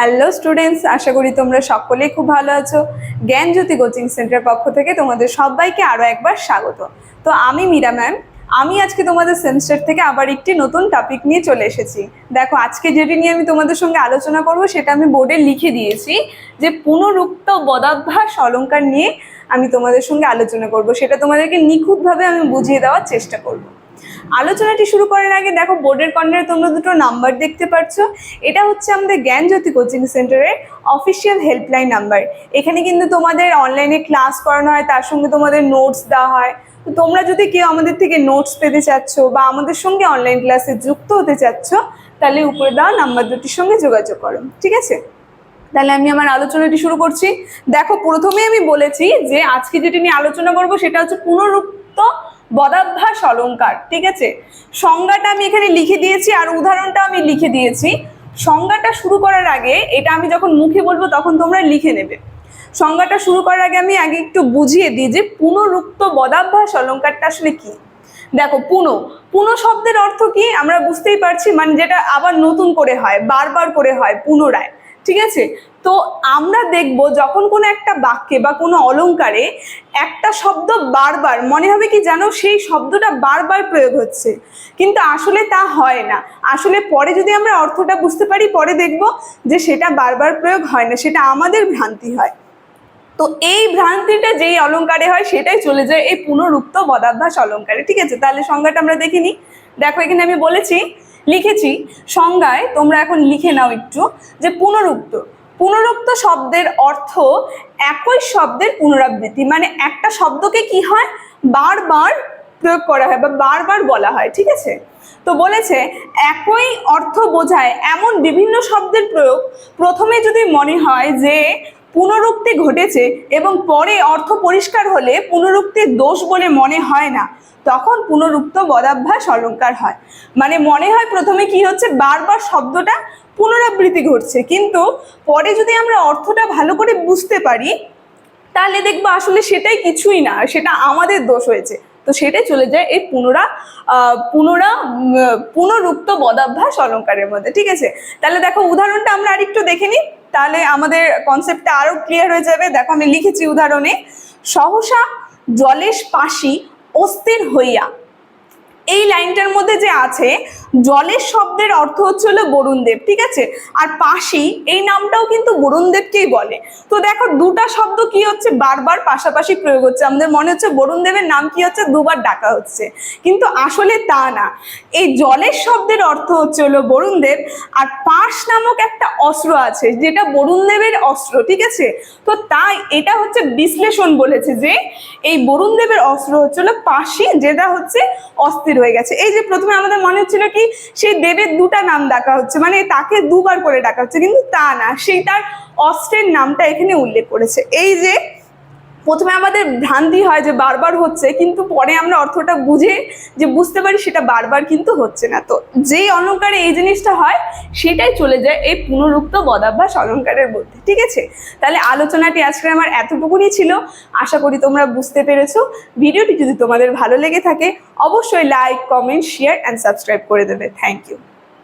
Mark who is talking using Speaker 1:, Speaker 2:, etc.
Speaker 1: Hello students আশা করি তোমরা সকলেই খুব ভালো আছো। জ্ঞানজ্যোতি কোচিং সেন্টার পক্ষ থেকে তোমাদের সবাইকে আরও একবার স্বাগত। তো আমি মীরা ম্যাম, আমি আজকে তোমাদের সেমিস্টার থেকে আবার একটি নতুন টপিক নিয়ে চলে এসেছি। দেখো, আজকে যেটি নিয়ে আমি তোমাদের সঙ্গে আলোচনা করব সেটা আমি বোর্ডে লিখে দিয়েছি যে পুনরুক্ত বদাভ্যাস অলংকার নিয়ে আমি তোমাদের সঙ্গে আলোচনা করব। সেটা তোমাদেরকে নিখুঁতভাবে আমি বুঝিয়ে দেওয়ার চেষ্টা করব। আলোচনাটি শুরু করার আগে দেখো বোর্ডের কর্নারে তোমরা দুটো নাম্বার দেখতে পাচ্ছ এটা হচ্ছে আমাদের জ্ঞানজ্যোতি কোচিং সেন্টারের অফিসিয়াল হেল্পলাইন নাম্বার। এখানে কিন্তু তোমাদের অনলাইনে ক্লাস করানো হয়, তার সঙ্গে তোমাদের নোটস দেওয়া হয়। তো তোমরা যদি কেউ আমাদের থেকে নোটস পেতে চাচ্ছ বা আমাদের সঙ্গে অনলাইন ক্লাসে যুক্ত হতে চাচ্ছ, তাহলে উপরে দেওয়া নাম্বার দুটির সঙ্গে যোগাযোগ করো, ঠিক আছে? তাহলে আমি আমার আলোচনাটি শুরু করছি। দেখো প্রথমে আমি বলেছি যে আজকে যেটি নিয়ে আলোচনা করব সেটা হচ্ছে পুনরুক্ত বদাভ্যাস অলংকার, ঠিক আছে? সংজ্ঞাটা আমি এখানে লিখে দিয়েছি আর উদাহরণটা আমি লিখে দিয়েছি। সংজ্ঞাটা শুরু করার আগে এটা আমি যখন মুখে বলব তখন তোমরা লিখে নেবে। সংজ্ঞাটা শুরু করার আগে আমি আগে একটু বুঝিয়ে দিই যে পুনরুক্ত বদাভ্যাস অলংকারটা আসলে কি। দেখো, পুনো। পুনো শব্দের অর্থ কি? আমরা বুঝতেই পারছি মানে যেটা আবার নতুন করে হয়, বারবার করে হয় পুনরায়। ঠিক আছে? তো আমরা দেখব যখন কোনো একটা বাক্যে বা কোনো অলংকারে একটা শব্দ বারবার, মনে হবে কি জানো? সেই শব্দটা বারবার প্রয়োগ হচ্ছে। কিন্তু আসলে তা হয় না। আসলে পরে যদি আমরা অর্থটা বুঝতে পারি, পরে দেখব যে সেটা বারবার প্রয়োগ হয় না, সেটা আমাদের ভ্রান্তি হয়। তো এই ভ্রান্তিটা যেই অলংকারে হয়, সেটাই চলে যায় এই পুনরুক্ত বদাভ্যাস অলংকারে ঠিক আছে? তাহলে সংজ্ঞাটা আমরা দেখিনি দেখো, এখানে আমি বলেছি লিখেছি, সংজ্ঞায় তোমরা এখন লিখে নাও একটু, যে পুনরুক্ত। পুনরুক্ত শব্দের অর্থ একই শব্দের পুনরাবৃত্তি মানে একটা শব্দকে কি হয়? বারবার প্রয়োগ করা হয় বা বারবার বলা হয়, ঠিক আছে? তো বলেছে, একই অর্থ বোঝায় এমন বিভিন্ন শব্দের প্রয়োগ প্রথমে যদি মনে হয় যে পুনরুক্তি ঘটেছে এবং পরে অর্থ পরিষ্কার হলে পুনরুক্তির দোষ বলে মনে হয় না। তখন পুনরুক্ত বদাভ্যাস অলঙ্কার হয়। মানে মনে হয় প্রথমে কি হচ্ছে, বারবার শব্দটা পুনরাবৃত্তি ঘটছে। কিন্তু পরে যদি আমরা অর্থটা ভালো করে বুঝতে পারি, তাহলে দেখব আসলে সেটাই কিছুই না সেটা আমাদের দোষ হয়েছে। তো সেটাই চলে যায় এই পুনরা পুনরা পুনরুক্ত বদাভ্যাস অলঙ্কারের মধ্যে, ঠিক আছে? তাহলে দেখো উদাহরণটা আমরা আরেকটু দেখে নিই, তাহলে আমাদের কনসেপ্টটা আরও ক্লিয়ার হয়ে যাবে। দেখো আমি লিখেছি উদাহরণে, সহসা জলেশ পাশি অস্থির হইয়া এই লাইনটার মধ্যে যে আছে, জলের শব্দের অর্থ হচ্ছে হলো বরুণদেব ঠিক আছে? আর পাশি এই নামটাও কিন্তু বরুণদেবকেই বলে। তো দেখো, দুটা শব্দ কি হচ্ছে? বারবার পাশাপাশি প্রয়োগ হচ্ছে। আমাদের মনে হচ্ছে বরুণদেবের নাম কি হচ্ছে? দুবার ডাকা হচ্ছে। কিন্তু আসলে তা না। এই জলের শব্দের অর্থ হচ্ছে হলো বরুণদেব আর পাশ নামক একটা অস্ত্র আছে, যেটা বরুণদেবের অস্ত্র, ঠিক আছে? তো তাই এটা হচ্ছে বিশ্লেষণ বলেছে যে, এই বরুণদেবের অস্ত্র হচ্ছে হলো পাশি, যেটা হচ্ছে অস্থির হয়ে গেছে। এই যে প্রথমে আমাদের মনে হচ্ছিল কি, সেই দেবের দুটা নাম ডাকা হচ্ছে মানে তাকে দুবার করে ডাকা হচ্ছে, কিন্তু তা না, সেই তার অস্ত্রের নামটা এখানে উল্লেখ করেছে। এই যে প্রথমে আমাদের ভ্রান্তি হয় যে বারবার হচ্ছে, কিন্তু পরে আমরা অর্থটা বুঝে যে বুঝতে পারি সেটা বারবার কিন্তু হচ্ছে না। তো যেই অলংকারে এই জিনিসটা হয়, সেটাই চলে যায় এই পুনরুক্ত বদাভ্যাস অলংকারের মধ্যে, ঠিক আছে? তাহলে আলোচনাটি আজকে আমার এতটুকুনি ছিল, আশা করি তোমরা বুঝতে পেরেছ। ভিডিওটি যদি তোমাদের ভালো লেগে থাকে, অবশ্যই like comment share and subscribe করে দেবে। Thank you